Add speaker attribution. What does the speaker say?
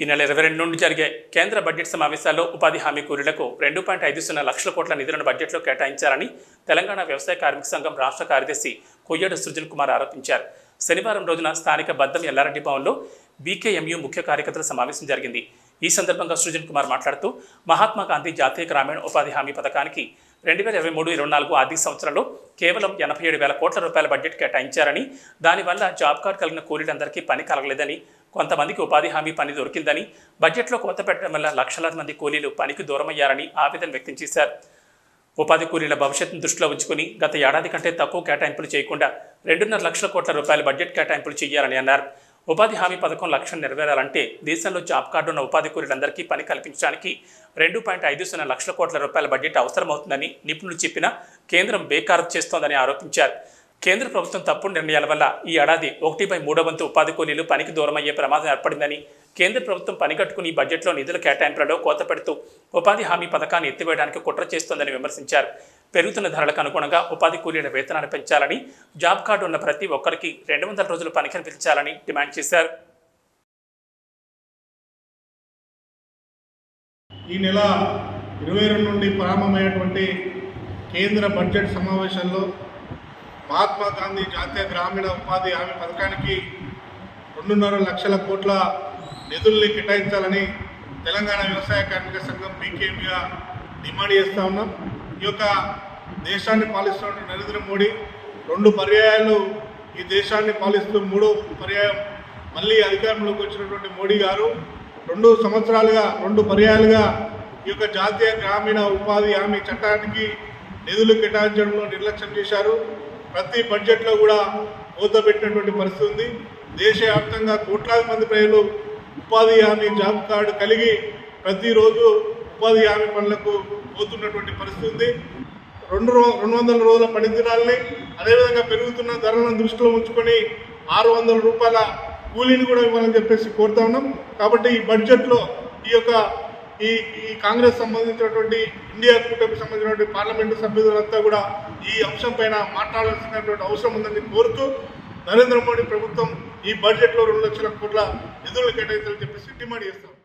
Speaker 1: ఈ నెల ఇరవై రెండు నుండి జరిగే కేంద్ర బడ్జెట్ సమావేశాల్లో ఉపాధి హామీ కూలీలకు రెండు పాయింట్ ఐదు సున్నా లక్షల కోట్ల నిధులను బడ్జెట్లో కేటాయించారని తెలంగాణ వ్యవసాయ కార్మిక సంఘం రాష్ట్ర కార్యదర్శి కొయ్యడ సృజన్ కుమార్ ఆరోపించారు. శనివారం రోజున స్థానిక బద్దం ఎల్లారెడ్డి భవన్లో బీకేఎంయు ముఖ్య కార్యకర్తల సమావేశం జరిగింది. ఈ సందర్భంగా సృజన్ కుమార్ మాట్లాడుతూ మహాత్మా గాంధీ జాతీయ గ్రామీణ ఉపాధి హామీ పథకానికి రెండు వేల ఇరవై మూడు ఇరవై నాలుగు ఆర్థిక సంవత్సరంలో కేవలం ఎనభై ఏడు వేల కోట్ల రూపాయల బడ్జెట్ కేటాయించారని దానివల్ల జాబ్ కార్డ్ కలిగిన కూలీలందరికీ పని కలగలేదని కొంతమందికి ఉపాధి హామీ పని దొరికిందని బడ్జెట్లో కొత్త పెట్టడం వల్ల లక్షలాది మంది కూలీలు పనికి దూరమయ్యారని ఆవేదన వ్యక్తం చేశారు. ఉపాధి కూలీల భవిష్యత్తును దృష్టిలో ఉంచుకుని గత ఏడాది కంటే తక్కువ కేటాయింపులు చేయకుండా రెండున్నర లక్షల కోట్ల రూపాయల బడ్జెట్ కేటాయింపులు చేయాలని అన్నారు. ఉపాధి హామీ పథకం లక్ష్యం నెరవేరాలంటే దేశంలో జాబ్ కార్డు ఉన్న ఉపాధి కూలీలందరికీ పని కల్పించడానికి రెండు పాయింట్ ఐదు సున్నా లక్షల కోట్ల రూపాయల బడ్జెట్ అవసరమవుతుందని నిపుణులు చెప్పినా కేంద్రం బేకారు చేస్తోందని ఆరోపించారు. కేంద్ర ప్రభుత్వం తప్పుడు నిర్ణయాల వల్ల ఈ ఏడాది ఒకటి బై మూడో వంతు ఉపాధి కూలీలు పనికి దూరమయ్యే ప్రమాదం ఏర్పడిందని కేంద్ర ప్రభుత్వం పని కట్టుకుని బడ్జెట్లో నిధుల కేటాయింపులలో కోత పెడుతూ ఉపాధి హామీ పథకాన్ని ఎత్తివేయడానికి కుట్ర చేస్తోందని విమర్శించారు. పెరుగుతున్న ధరలకు అనుగుణంగా ఉపాధి కూలీల వేతనాలు పెంచాలని జాబ్ కార్డు ఉన్న ప్రతి ఒక్కరికి రెండు వందల రోజులు పని కల్పించాలని డిమాండ్ చేశారు.
Speaker 2: ఈ నెల ఇరవై రెండు నుండి ప్రారంభమైనటువంటి కేంద్ర బడ్జెట్ సమావేశంలో మహాత్మా గాంధీ జాతీయ గ్రామీణ ఉపాధి హామీ పథకానికి రెండున్నర లక్షల కోట్ల నిధుల్ని కేటాయించాలని తెలంగాణ వ్యవసాయ కార్మిక సంఘం పీకేపీగా డిమాండ్ చేస్తూ ఉన్నాం. ఈ యొక్క దేశాన్ని పాలిస్తున్న నరేంద్ర మోడీ రెండు పర్యాయాలు ఈ దేశాన్ని పాలిస్తూ మూడో పర్యాయం మళ్ళీ అధికారంలోకి వచ్చినటువంటి మోడీ గారు రెండు సంవత్సరాలుగా రెండు పర్యాయాలుగా ఈ యొక్క జాతీయ గ్రామీణ ఉపాధి హామీ చట్టానికి నిధులు కేటాయించడంలో నిర్లక్ష్యం చేశారు. ప్రతి బడ్జెట్లో కూడా మూత పెట్టినటువంటి పరిస్థితి ఉంది. దేశవ్యాప్తంగా కోట్లాది మంది ప్రజలు ఉపాధి హామీ జాబ్ కార్డు కలిగి ప్రతిరోజు ఉపాధి హామీ పనులకు పోతున్నటువంటి పరిస్థితి ఉంది. రెండు రో రెండు వందల రోజుల పని అదేవిధంగా పెరుగుతున్న ధరలను దృష్టిలో ఉంచుకొని ఆరు వందల రూపాయల కూలీని కూడా ఇవ్వాలని చెప్పేసి కోరుతా ఉన్నాం. కాబట్టి ఈ బడ్జెట్లో ఈ యొక్క ఈ ఈ కాంగ్రెస్ సంబంధించినటువంటి ఇండియా కూటమికి సంబంధించినటువంటి పార్లమెంటు సభ్యులంతా కూడా ఈ అంశం పైన మాట్లాడాల్సినటువంటి అవసరం ఉందని కోరుతూ నరేంద్ర మోడీ ప్రభుత్వం ఈ బడ్జెట్లో రెండు లక్షల కోట్ల నిధులను కేటాయించాలని చెప్పేసి డిమాండ్ చేస్తాం.